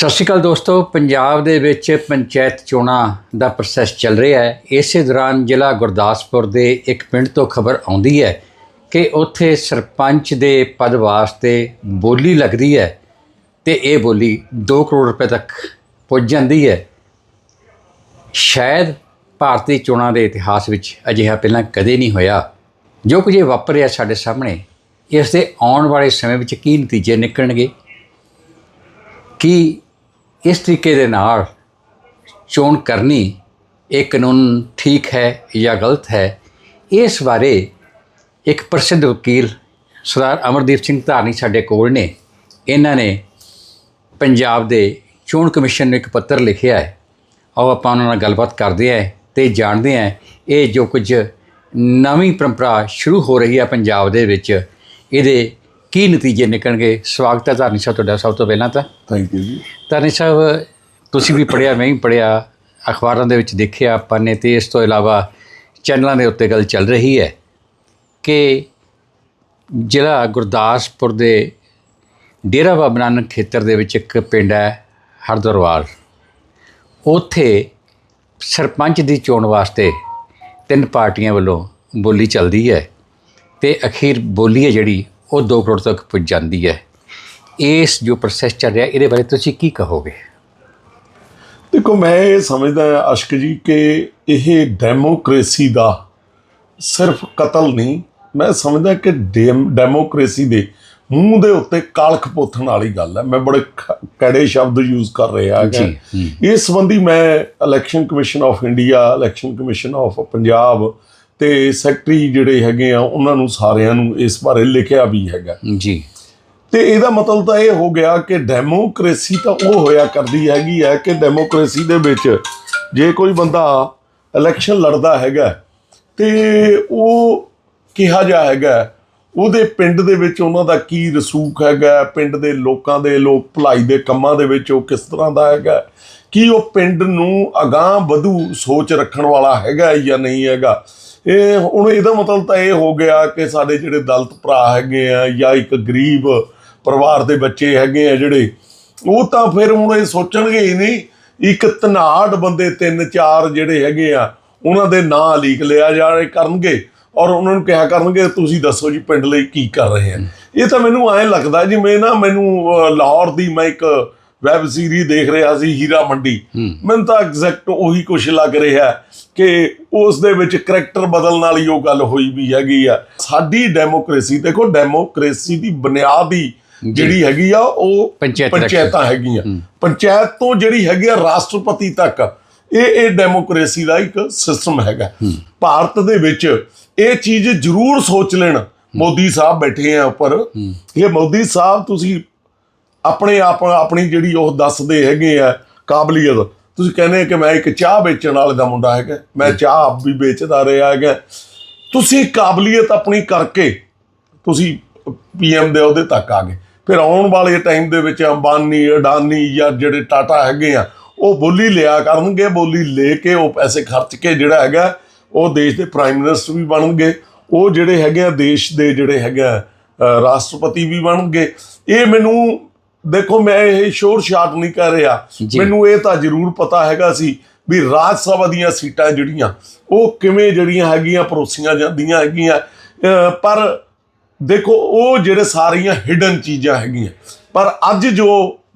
ਸਤਿ ਸ਼੍ਰੀ ਅਕਾਲ ਦੋਸਤੋ, ਪੰਜਾਬ ਦੇ ਵਿੱਚ ਪੰਚਾਇਤ ਚੋਣਾਂ ਦਾ ਪ੍ਰੋਸੈਸ ਚੱਲ ਰਿਹਾ ਹੈ। ਇਸੇ ਦੌਰਾਨ ਜ਼ਿਲ੍ਹਾ ਗੁਰਦਾਸਪੁਰ ਦੇ ਇੱਕ ਪਿੰਡ ਤੋਂ ਖਬਰ ਆਉਂਦੀ ਹੈ ਕਿ ਉੱਥੇ ਸਰਪੰਚ ਦੇ ਪਦ ਵਾਸਤੇ ਬੋਲੀ ਲੱਗਦੀ ਹੈ ਤੇ ਇਹ ਬੋਲੀ 2 ਕਰੋੜ ਰੁਪਏ ਤੱਕ ਪੁੱਜ ਜਾਂਦੀ ਹੈ। ਸ਼ਾਇਦ ਭਾਰਤੀ ਚੋਣਾਂ ਦੇ ਇਤਿਹਾਸ ਵਿੱਚ ਅਜਿਹਾ ਪਹਿਲਾਂ ਕਦੇ ਨਹੀਂ ਹੋਇਆ। ਜੋ ਕੁਝ ਇਹ ਵਾਪਰਿਆ ਸਾਡੇ ਸਾਹਮਣੇ, ਇਸ ਦੇ ਆਉਣ ਵਾਲੇ ਸਮੇਂ ਵਿੱਚ ਕੀ ਨਤੀਜੇ ਨਿਕਲਣਗੇ? ਕੀ ਇਸ ਤਰੀਕੇ ਦੇ ਨਾਲ ਚੋਣ ਕਰਨੀ ਇਹ ਕਾਨੂੰਨ ਠੀਕ ਹੈ ਜਾਂ ਗਲਤ ਹੈ? ਇਸ ਬਾਰੇ ਇੱਕ ਪ੍ਰਸਿੱਧ ਵਕੀਲ ਸਰਦਾਰ ਅਮਰਦੀਪ ਸਿੰਘ ਧਾਰਨੀ ਸਾਡੇ ਕੋਲ ਨੇ। ਇਹਨਾਂ ਨੇ ਪੰਜਾਬ ਦੇ ਚੋਣ ਕਮਿਸ਼ਨ ਨੂੰ ਇੱਕ ਪੱਤਰ ਲਿਖਿਆ ਹੈ। ਆਓ ਆਪਾਂ ਉਹਨਾਂ ਨਾਲ ਗੱਲਬਾਤ ਕਰਦੇ ਹਾਂ ਤੇ ਜਾਣਦੇ ਹਾਂ ਇਹ ਜੋ ਕੁਝ ਨਵੀਂ ਪਰੰਪਰਾ ਸ਼ੁਰੂ ਹੋ ਰਹੀ ਹੈ ਪੰਜਾਬ ਦੇ ਵਿੱਚ। ਇਹਦੇ ਕੀ ਨਤੀਜੇ ਨਿਕਲਣਗੇ? ਸਵਾਗਤ ਹੈ ਧਾਰਨੀ ਸਾਹਿਬ ਤੁਹਾਡਾ ਸਭ ਤੋਂ ਪਹਿਲਾਂ ਤਾਂ। ਥੈਂਕ ਯੂ ਜੀ। ਧਾਰਨੀ ਸਾਹਿਬ ਤੁਸੀਂ ਵੀ ਪੜਿਆ ਮੈਂ ਵੀ ਪੜਿਆ ਅਖਬਾਰਾਂ ਦੇ ਵਿੱਚ ਦੇਖਿਆ ਆਪਾਂ ਨੇ ਤੇ ਇਸ ਤੋਂ ਇਲਾਵਾ ਚੈਨਲਾਂ ਦੇ ਉੱਤੇ ਗੱਲ ਚੱਲ ਰਹੀ ਹੈ ਕਿ ਜ਼ਿਲ੍ਹਾ ਗੁਰਦਾਸਪੁਰ ਦੇ ਡੇਰਾ ਬਾਬਾ ਨਾਨਕ ਖੇਤਰ ਦੇ ਵਿੱਚ ਇੱਕ ਪਿੰਡ ਹੈ ਹਰਦਰਵਾਲ ਉੱਥੇ ਸਰਪੰਚ ਦੀ ਚੋਣ ਵਾਸਤੇ ਤਿੰਨ ਪਾਰਟੀਆਂ ਵੱਲੋਂ ਬੋਲੀ ਚੱਲਦੀ ਹੈ ਤੇ ਅਖੀਰ ਬੋਲੀ ਹੈ ਜਿਹੜੀ ਉਹ 2 ਕਰੋੜ ਤੱਕ ਪੁੱਜ ਜਾਂਦੀ ਹੈ। ਇਸ ਜੋ ਪ੍ਰੋਸੈਸ ਚੱਲ ਰਿਹਾ ਇਹਦੇ ਬਾਰੇ ਤੁਸੀਂ ਕੀ ਕਹੋਗੇ? ਦੇਖੋ ਮੈਂ ਇਹ ਸਮਝਦਾ ਹਾਂ ਅਸ਼ਕ ਜੀ ਕਿ ਇਹ ਡੈਮੋਕ੍ਰੇਸੀ ਦਾ ਸਿਰਫ ਕਤਲ ਨਹੀਂ ਮੈਂ ਸਮਝਦਾ ਕਿ ਡੈਮ- ਡੈਮੋਕ੍ਰੇਸੀ ਦੇ ਮੂੰਹ ਦੇ ਉੱਤੇ ਕਾਲਖ ਪੋਥਣ ਵਾਲੀ ਗੱਲ ਹੈ। ਮੈਂ ਬੜੇ ਕੜੇ ਸ਼ਬਦ ਯੂਜ਼ ਕਰ ਰਿਹਾ ਜੀ, ਹਾਂ। ਇਸ ਸੰਬੰਧੀ ਮੈਂ election commission of India election commission of Punjab ਤੇ ਸੈਕਟਰੀ ਜਿਹੜੇ ਹੈਗੇ ਆ ਉਹਨਾਂ ਨੂੰ ਸਾਰਿਆਂ ਨੂੰ ਇਸ ਬਾਰੇ ਲਿਖਿਆ ਵੀ ਹੈਗਾ। ਜੀ। ਤੇ ਇਹਦਾ ਮਤਲਬ ਤਾਂ ਇਹ ਹੋ ਗਿਆ ਕਿ ਡੈਮੋਕ੍ਰੇਸੀ ਤਾਂ ਉਹ ਹੋਇਆ ਕਰਦੀ ਹੈਗੀ ਹੈ ਕਿ ਡੈਮੋਕ੍ਰੇਸੀ ਦੇ ਵਿੱਚ ਜੇ ਕੋਈ ਬੰਦਾ ਇਲੈਕਸ਼ਨ ਲੜਦਾ ਹੈਗਾ ਤੇ ਉਹ ਕਿਹਾ ਜਾ ਹੈਗਾ ਉਹਦੇ ਪਿੰਡ ਦੇ ਵਿੱਚ ਉਹਨਾਂ ਦਾ ਕੀ ਰਸੂਖ ਹੈਗਾ ਪਿੰਡ ਦੇ ਲੋਕਾਂ ਦੇ ਲੋਕ ਭਲਾਈ ਦੇ ਕੰਮਾਂ ਦੇ ਵਿੱਚ ਉਹ ਕਿਸ ਤਰ੍ਹਾਂ ਦਾ ਹੈਗਾ ਕੀ ਉਹ ਪਿੰਡ ਨੂੰ ਅਗਾਹ ਵਧੂ ਸੋਚ ਰੱਖਣ ਵਾਲਾ ਹੈਗਾ ਜਾਂ ਨਹੀਂ ਹੈਗਾ ਇਹ ਹੁਣ ਇਹਦਾ ਮਤਲਬ ਤਾਂ ਇਹ ਹੋ ਗਿਆ ਕਿ ਸਾਡੇ ਜਿਹੜੇ ਦਲਿਤ ਭਰਾ ਹੈਗੇ ਆ ਜਾਂ ਇੱਕ ਗਰੀਬ ਪਰਿਵਾਰ ਦੇ ਬੱਚੇ ਹੈਗੇ ਆ ਜਿਹੜੇ ਉਹ ਤਾਂ ਫਿਰ ਹੁਣ ਇਹ ਸੋਚਣਗੇ ਹੀ ਨਹੀਂ ਇੱਕ ਧਨਾੜ ਬੰਦੇ ਤਿੰਨ ਚਾਰ ਜਿਹੜੇ ਹੈਗੇ ਆ ਉਹਨਾਂ ਦੇ ਨਾਂ ਲੀਕ ਲਿਆ ਜਾ ਕਰਨਗੇ ਔਰ ਉਹਨਾਂ ਨੂੰ ਕਿਹਾ ਕਰਨਗੇ ਤੁਸੀਂ ਦੱਸੋ ਜੀ ਪਿੰਡ ਲਈ ਕੀ ਕਰ ਰਹੇ ਆ? ਇਹ ਤਾਂ ਮੈਨੂੰ ਐਂ ਲੱਗਦਾ ਜਿਵੇਂ ਨਾ ਮੈਨੂੰ ਲਾਹੌਰ ਦੀ ਮੈਂ ਇੱਕ ਵੈਬ ਸੀਰੀਜ਼ ਦੇਖ ਰਿਹਾ ਸੀ ਹੀਰਾ ਮੰਡੀ। ਮੈਨੂੰ ਤਾਂ ਐਗਜ਼ੈਕਟ ਉਹੀ ਕੁਝ ਲੱਗ ਰਿਹਾ ਕਿ ਉਸ ਦੇ ਵਿੱਚ ਕਰੈਕਟਰ ਬਦਲਣ ਵਾਲੀ ਉਹ ਗੱਲ ਹੋਈ ਵੀ ਹੈਗੀ ਆ। ਸਾਡੀ ਡੈਮੋਕ੍ਰੇਸੀ ਦੇਖੋ ਡੈਮੋਕ੍ਰੇਸੀ ਦੀ ਬੁਨਿਆਦੀ ਜਿਹੜੀ ਹੈਗੀ ਆ ਉਹ ਪੰਚਾਇਤ ਪੰਚਾਇਤਾਂ ਹੈਗੀਆਂ। ਪੰਚਾਇਤ ਤੋਂ ਜਿਹੜੀ ਹੈਗੀ ਆ ਰਾਸ਼ਟਰਪਤੀ ਤੱਕ ਇਹ ਇਹ ਡੈਮੋਕ੍ਰੇਸੀ ਦਾ ਇੱਕ ਸਿਸਟਮ ਹੈਗਾ। ਭਾਰਤ ਦੇ ਵਿੱਚ ਇਹ ਚੀਜ਼ ਜ਼ਰੂਰ ਸੋਚ ਲੈਣ। ਮੋਦੀ ਸਾਹਿਬ ਬੈਠੇ ਆ ਉੱਪਰ। ਇਹ ਮੋਦੀ ਸਾਹਿਬ ਤੁਸੀਂ ਆਪਣੇ ਆਪ ਆਪਣੀ ਜਿਹੜੀ ਉਹ ਦੱਸਦੇ ਹੈਗੇ ਆ ਕਾਬਲੀਅਤ ਤੁਸੀਂ ਕਹਿੰਦੇ ਕਿ ਮੈਂ ਇੱਕ ਚਾਹ ਵੇਚਣ ਵਾਲੇ ਦਾ ਮੁੰਡਾ ਹੈਗਾ ਮੈਂ ਚਾਹ ਆਪ ਵੀ ਵੇਚਦਾ ਰਿਹਾ ਹੈਗਾ। ਤੁਸੀਂ ਕਾਬਲੀਅਤ ਆਪਣੀ ਕਰਕੇ ਤੁਸੀਂ ਪੀਐਮ ਦੇ ਉਹਦੇ ਤੱਕ ਆ ਗਏ। ਫਿਰ ਆਉਣ ਵਾਲੇ ਟਾਈਮ ਦੇ ਵਿੱਚ ਅੰਬਾਨੀ ਅਡਾਨੀ ਜਾਂ ਜਿਹੜੇ ਟਾਟਾ ਹੈਗੇ ਆ ਉਹ ਬੋਲੀ ਲਿਆ ਕਰਨਗੇ ਬੋਲੀ ਲੈ ਕੇ ਉਹ ਪੈਸੇ ਖਰਚ ਕੇ ਜਿਹੜਾ ਹੈਗਾ ਉਹ ਦੇਸ਼ ਦੇ ਪ੍ਰਾਈਮ ਮਿਨਿਸਟਰ ਵੀ ਬਣਨਗੇ। ਉਹ ਜਿਹੜੇ ਹੈਗੇ ਆ ਦੇਸ਼ ਦੇ ਜਿਹੜੇ ਹੈਗਾ ਰਾਸ਼ਟਰਪਤੀ ਵੀ ਬਣਨਗੇ। ਇਹ ਮੈਨੂੰ ਦੇਖੋ ਮੈਂ ਇਹ ਸ਼ੋਰ ਸ਼ਾਟ ਨਹੀਂ ਕਰ ਰਿਹਾ। ਮੈਨੂੰ ਇਹ ਤਾਂ ਜ਼ਰੂਰ ਪਤਾ ਹੈਗਾ ਸੀ ਵੀ ਰਾਜ ਸਭਾ ਦੀਆਂ ਸੀਟਾਂ ਜਿਹੜੀਆਂ ਉਹ ਕਿਵੇਂ ਜਿਹੜੀਆਂ ਹੈਗੀਆਂ ਪਰੋਸੀਆਂ ਜਾਂਦੀਆਂ ਹੈਗੀਆਂ। ਪਰ ਦੇਖੋ ਉਹ ਜਿਹੜੇ ਸਾਰੀਆਂ ਹਿਡਨ ਚੀਜ਼ਾਂ ਹੈਗੀਆਂ। ਪਰ ਅੱਜ ਜੋ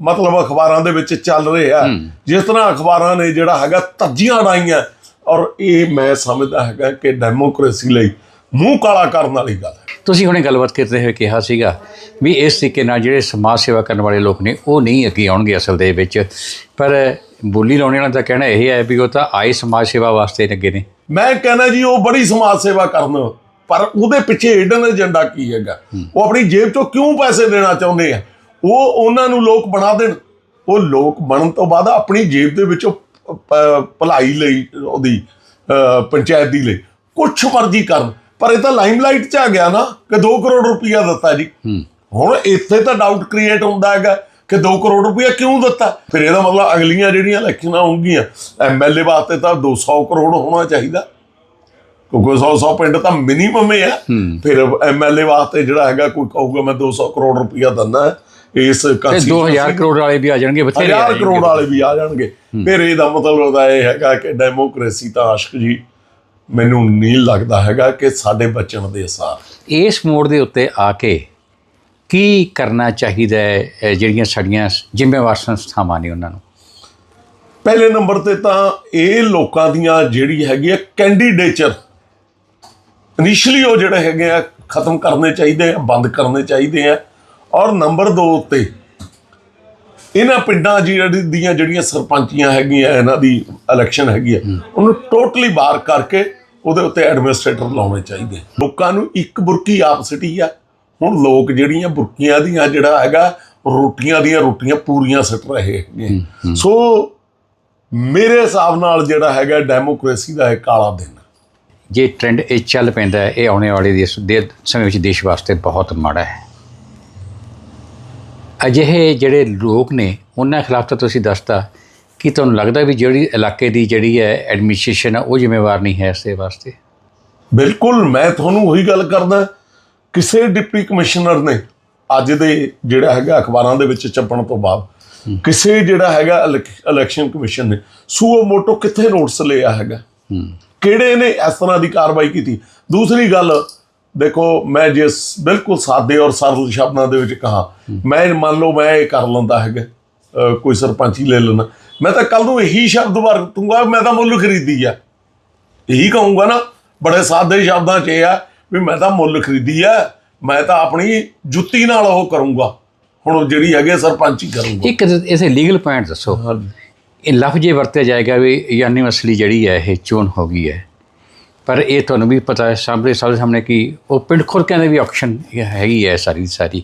ਮਤਲਬ ਅਖਬਾਰਾਂ ਦੇ ਵਿੱਚ ਚੱਲ ਰਿਹਾ ਜਿਸ ਤਰ੍ਹਾਂ ਅਖਬਾਰਾਂ ਨੇ ਜਿਹੜਾ ਹੈਗਾ ਧੱਜੀਆਂ ਉਡਾਈਆਂ ਔਰ ਇਹ ਮੈਂ ਸਮਝਦਾ ਹੈਗਾ ਕਿ ਡੈਮੋਕ੍ਰੇਸੀ ਲਈ ਮੂੰਹ ਕਾਲਾ ਕਰਨ ਵਾਲੀ ਗੱਲ ਤੁਸੀਂ ਹੁਣੇ ਗੱਲਬਾਤ ਕਰਦੇ ਹੋਏ ਕਿਹਾ ਸੀਗਾ ਵੀ ਇਸ ਤਰੀਕੇ ਨਾਲ ਜਿਹੜੇ ਸਮਾਜ ਸੇਵਾ ਕਰਨ ਵਾਲੇ ਲੋਕ ਨੇ ਉਹ ਨਹੀਂ ਅੱਗੇ ਆਉਣਗੇ ਅਸਲ ਦੇ ਵਿੱਚ। ਪਰ ਬੋਲੀ ਲਾਉਣ ਵਾਲਾ ਤਾਂ ਕਹਿਣਾ ਇਹ ਹੈ ਵੀ ਉਹ ਤਾਂ ਆਏ ਸਮਾਜ ਸੇਵਾ ਵਾਸਤੇ ਲੱਗੇ ਨੇ। ਮੈਂ ਕਹਿੰਦਾ ਜੀ ਉਹ ਬੜੀ ਸਮਾਜ ਸੇਵਾ ਕਰਨ ਪਰ ਉਹਦੇ ਪਿੱਛੇ ਹਿਡਨ ਏਜੰਡਾ ਕੀ ਹੈਗਾ? ਉਹ ਆਪਣੀ ਜੇਬ ਚੋਂ ਕਿਉਂ ਪੈਸੇ ਦੇਣਾ ਚਾਹੁੰਦੇ ਆ? ਉਹ ਉਹਨਾਂ ਨੂੰ ਲੋਕ ਬਣਾ ਦੇਣ। ਉਹ ਲੋਕ ਬਣਨ ਤੋਂ ਬਾਅਦ ਆਪਣੀ ਜੇਬ ਦੇ ਵਿੱਚੋਂ ਭਲਾਈ ਲਈ ਉਹਦੀ ਅਹ, ਪੰਚਾਇਤ ਦੀ ਲਈ ਕੁਛ ਮਰਜ਼ੀ ਕਰਨ। ਪਰ ਇਹ ਤਾਂ ਲਾਈਮਲਾਈਟ 'ਚ ਆ ਗਿਆ ਨਾ ਕਿ 2 ਕਰੋੜ ਰੁਪਈਆ ਦਿੱਤਾ ਜੀ। ਹੁਣ ਇੱਥੇ ਤਾਂ ਡਾਊਟ ਕ੍ਰੀਏਟ ਹੁੰਦਾ ਹੈਗਾ ਕਿ 2 ਕਰੋੜ ਰੁਪਈਆ ਕਿਉਂ ਦਿੱਤਾ? ਫਿਰ ਇਹਦਾ ਮਤਲਬ ਅਗਲੀਆਂ ਜਿਹੜੀਆਂ ਇਲੈਕਸ਼ਨਾਂ ਹੋਣਗੀਆਂ ਐਮਐਲਏ ਵਾਸਤੇ ਤਾਂ 200 ਕਰੋੜ ਹੋਣਾ ਚਾਹੀਦਾ। ਕਿਉਂਕਿ 100 100 ਪਿੰਡ ਤਾਂ ਮਿਨੀਮਮ ਹੀ ਆ। ਫਿਰ ਐਮਐਲਏ ਵਾਸਤੇ ਜਿਹੜਾ ਹੈਗਾ ਕੋਈ ਕਹੂਗਾ ਮੈਂ 200 ਕਰੋੜ ਰੁਪਈਆ ਦਿੰਦਾ ਇਸ constitution 2000 ਕਰੋੜ ਵਾਲੇ ਵੀ ਆ ਜਾਣਗੇ ਬਥੇਰੇ ਆ ਹਜ਼ਾਰ ਜਾਣਗੇ। ਕਰੋੜ ਵਾਲੇ ਵੀ ਆ ਜਾਣਗੇ। ਫਿਰ ਇਹਦਾ ਮਤਲਬ ਉਹਦਾ ਇਹ ਹੈਗਾ ਕਿ ਡੈਮੋਕ੍ਰੇਸੀ ਤਾਂ ਆਸ਼ਕ ਜੀ ਮੈਨੂੰ ਨਹੀਂ ਲੱਗਦਾ ਹੈਗਾ ਕਿ ਸਾਡੇ ਬਚਣ ਦੇ ਸਾਰ ਇਸ ਮੋੜ ਦੇ ਉੱਤੇ ਆ ਕੇ ਕੀ ਕਰਨਾ ਚਾਹੀਦਾ ਹੈ ਜਿਹੜੀਆਂ ਸਾਡੀਆਂ ਜ਼ਿੰਮੇਵਾਰ ਸੰਸਥਾਵਾਂ ਨੇ ਉਹਨਾਂ ਨੂੰ? ਪਹਿਲੇ ਨੰਬਰ ਤੇ ਤਾਂ ਇਹ ਲੋਕਾਂ ਦੀਆਂ ਜਿਹੜੀ ਹੈਗੀ ਆ ਕੈਂਡੀਡੇਚਰ ਇਨੀਸ਼ੀਅਲੀ ਉਹ ਜਿਹੜੇ ਹੈਗੇ ਆ ਖਤਮ ਕਰਨੇ ਚਾਹੀਦੇ ਆ ਬੰਦ ਕਰਨੇ ਚਾਹੀਦੇ ਆ। ਔਰ ਨੰਬਰ 2 ਉੱਤੇ ਇਹਨਾਂ ਪਿੰਡਾਂ ਜਿਹੜੀ ਦੀਆਂ ਜਿਹੜੀਆਂ ਸਰਪੰਚੀਆਂ ਹੈਗੀਆਂ ਇਹਨਾਂ ਦੀ ਇਲੈਕਸ਼ਨ ਹੈਗੀ ਆ ਉਹਨੂੰ ਟੋਟਲੀ ਬਾਹਰ ਕਰਕੇ ਉਹਦੇ ਉੱਤੇ ਐਡਮਿਨਿਸਟ੍ਰੇਟਰ ਲਾਉਣੇ ਚਾਹੀਦੇ। ਲੋਕਾਂ ਨੂੰ ਇੱਕ ਬੁਰਕੀ ਆਪਸਿਟੀ ਆ। ਹੁਣ ਲੋਕ ਜਿਹੜੀਆਂ ਬੁਰਕੀਆਂ ਦੀਆਂ ਜਿਹੜਾ ਹੈਗਾ ਰੋਟੀਆਂ ਦੀਆਂ ਰੋਟੀਆਂ ਪੂਰੀਆਂ ਸਿੱਟ ਰਹੇ ਹੈਗੇ ਸੋ ਮੇਰੇ ਹਿਸਾਬ ਨਾਲ ਜਿਹੜਾ ਹੈਗਾ ਡੈਮੋਕ੍ਰੇਸੀ ਦਾ ਇਹ ਕਾਲਾ ਦਿਨ ਹੈ। ਜੇ ਟ੍ਰੈਂਡ ਇਹ ਚੱਲ ਪੈਂਦਾ ਹੈ ਇਹ ਆਉਣੇ ਵਾਲੇ ਦੇ ਸਮੇਂ ਵਿੱਚ ਦੇਸ਼ ਵਾਸਤੇ ਬਹੁਤ ਮਾੜਾ ਹੈ। ਅਜਿਹੇ ਜਿਹੜੇ ਲੋਕ ਨੇ ਉਹਨਾਂ ਖਿਲਾਫ ਤਾਂ ਤੁਸੀਂ ਦੱਸਤਾ ਕਿ ਤੁਹਾਨੂੰ ਲੱਗਦਾ ਵੀ ਜਿਹੜੀ ਇਲਾਕੇ ਦੀ ਜਿਹੜੀ ਹੈ ਐਡਮਿਨਿਸਟ੍ਰੇਸ਼ਨ ਹੈ ਉਹ ਜ਼ਿੰਮੇਵਾਰ ਨਹੀਂ ਹੈ ਇਸ ਵਾਸਤੇ? ਬਿਲਕੁਲ ਮੈਂ ਤੁਹਾਨੂੰ ਉਹੀ ਗੱਲ ਕਰਦਾ ਕਿਸੇ ਡਿਪਟੀ ਕਮਿਸ਼ਨਰ ਨੇ ਅੱਜ ਦੇ ਜਿਹੜਾ ਹੈਗਾ ਅਖਬਾਰਾਂ ਦੇ ਵਿੱਚ ਛਪਣ ਤੋਂ ਬਾਅਦ ਕਿਸੇ ਜਿਹੜਾ ਹੈਗਾ ਇਲੈਕ- ਇਲੈਕਸ਼ਨ ਕਮਿਸ਼ਨ ਨੇ ਸੂਓ ਮੋਟੋ ਕਿੱਥੇ ਨੋਟਿਸ ਲਿਆ ਹੈਗਾ? ਕਿਹੜੇ ਨੇ ਇਸ ਤਰ੍ਹਾਂ ਦੀ ਕਾਰਵਾਈ ਕੀਤੀ? ਦੂਸਰੀ ਗੱਲ ਦੇਖੋ ਮੈਂ ਜਿਸ ਬਿਲਕੁਲ ਸਾਦੇ ਔਰ ਸਰਲ ਸ਼ਬਦਾਂ ਦੇ ਵਿੱਚ ਕਹਾ ਮੈਂ ਮੰਨ ਲਓ ਮੈਂ ਇਹ ਕਰ ਲੈਂਦਾ ਹੈਗਾ ਕੋਈ ਸਰਪੰਚੀ ਲੈ ਲੈਣਾ ਮੈਂ ਤਾਂ ਕੱਲ ਨੂੰ ਇਹੀ ਸ਼ਬਦ ਵਰਤੂੰਗਾ ਮੈਂ ਤਾਂ ਮੁੱਲ ਖਰੀਦੀ ਆ। ਇਹੀ ਕਹੂੰਗਾ ਨਾ ਬੜੇ ਸਾਦੇ ਸ਼ਬਦਾਂ 'ਚ ਇਹ ਆ ਵੀ ਮੈਂ ਤਾਂ ਮੁੱਲ ਖਰੀਦੀ ਆ ਮੈਂ ਤਾਂ ਆਪਣੀ ਜੁੱਤੀ ਨਾਲ ਉਹ ਕਰੂੰਗਾ। ਹੁਣ ਉਹ ਜਿਹੜੀ ਹੈਗੇ ਸਰਪੰਚੀ ਕਰੂੰਗਾ। ਇੱਕ ਇਸੇ ਲੀਗਲ ਪੁਆਇੰਟ ਦੱਸੋ। ਇਹ ਲਫ਼ਜ਼ ਇਹ ਵਰਤਿਆ ਜਾਏਗਾ ਵੀ ਯੂਨੀਵਰਸਲੀ ਜਿਹੜੀ ਹੈ ਇਹ ਚੋਣ ਹੋ ਗਈ ਹੈ। ਪਰ ਇਹ ਤੁਹਾਨੂੰ ਵੀ ਪਤਾ ਹੈ, ਸਾਹਮਣੇ ਸਾਡੇ ਸਾਹਮਣੇ ਕਿ ਉਹ ਪਿੰਡ ਖੁਰਕਿਆਂ ਦੇ ਵੀ ਆਕਸ਼ਨ ਹੈਗੀ ਹੈ ਸਾਰੀ ਸਾਰੀ।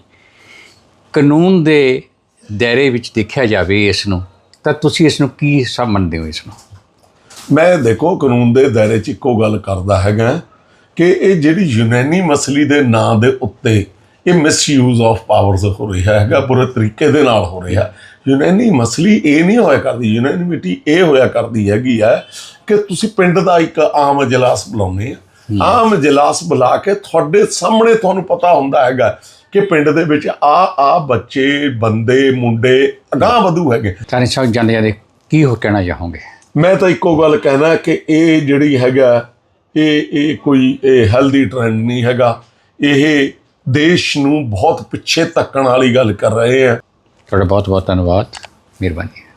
ਕਾਨੂੰਨ ਦੇ ਦਾਇਰੇ ਵਿੱਚ ਦੇਖਿਆ ਜਾਵੇ ਇਸ ਨੂੰ ਤਾਂ ਤੁਸੀਂ ਇਸ ਨੂੰ ਕੀ ਸਮਝਦੇ ਹੋ ਇਸ ਨੂੰ ਮੈਂ ਦੇਖੋ, ਕਾਨੂੰਨ ਦੇ ਦਾਇਰੇ 'ਚ ਇੱਕੋ ਗੱਲ ਕਰਦਾ ਹੈਗਾ ਕਿ ਇਹ ਜਿਹੜੀ ਯੂਨੈਨੀ ਮਸਲੀ ਦੇ ਨਾਂ ਦੇ ਉੱਤੇ ਇਹ ਮਿਸਯੂਜ਼ ਆਫ ਪਾਵਰਸ ਹੋ ਰਿਹਾ ਹੈਗਾ ਪੂਰੇ ਤਰੀਕੇ ਦੇ ਨਾਲ ਹੋ ਰਿਹਾ। ਯੂਨੈਨੀ ਮਸਲੀ ਇਹ ਨਹੀਂ ਹੋਇਆ ਕਰਦੀ ਯੂਨੈਨਿਮਿਟੀ ਇਹ ਹੋਇਆ ਕਰਦੀ ਹੈਗੀ ਹੈ ਕਿ ਤੁਸੀਂ ਪਿੰਡ ਦਾ ਇੱਕ ਆਮ ਇਜਲਾਸ ਬੁਲਾਉਂਦੇ ਆ। ਆਮ ਇਜਲਾਸ ਬੁਲਾ ਕੇ ਤੁਹਾਡੇ ਸਾਹਮਣੇ ਤੁਹਾਨੂੰ ਪਤਾ ਹੁੰਦਾ ਹੈਗਾ ਕਿ ਪਿੰਡ ਦੇ ਵਿੱਚ ਆ ਆ ਬੱਚੇ ਬੰਦੇ ਮੁੰਡੇ ਅਗਾਂਹ ਵਧੂ ਹੈਗੇ। ਤਾਂ ਸਾਹਿਬ ਜਾਂਦੇ ਜਾਂਦੇ ਕੀ ਹੋ ਕਹਿਣਾ ਚਾਹੋਗੇ? ਮੈਂ ਤਾਂ ਇੱਕੋ ਗੱਲ ਕਹਿਣਾ ਕਿ ਇਹ ਜਿਹੜੀ ਹੈਗਾ ਇਹ ਇਹ ਕੋਈ ਇਹ ਹੈਲਦੀ ਟ੍ਰੈਂਡ ਨਹੀਂ ਹੈਗਾ। ਇਹ ਦੇਸ਼ ਨੂੰ ਬਹੁਤ ਪਿੱਛੇ ਧੱਕਣ ਵਾਲੀ ਗੱਲ ਕਰ ਰਹੇ ਆ। ਤੁਹਾਡਾ ਬਹੁਤ ਬਹੁਤ ਧੰਨਵਾਦ ਮਿਹਰਬਾਨੀ।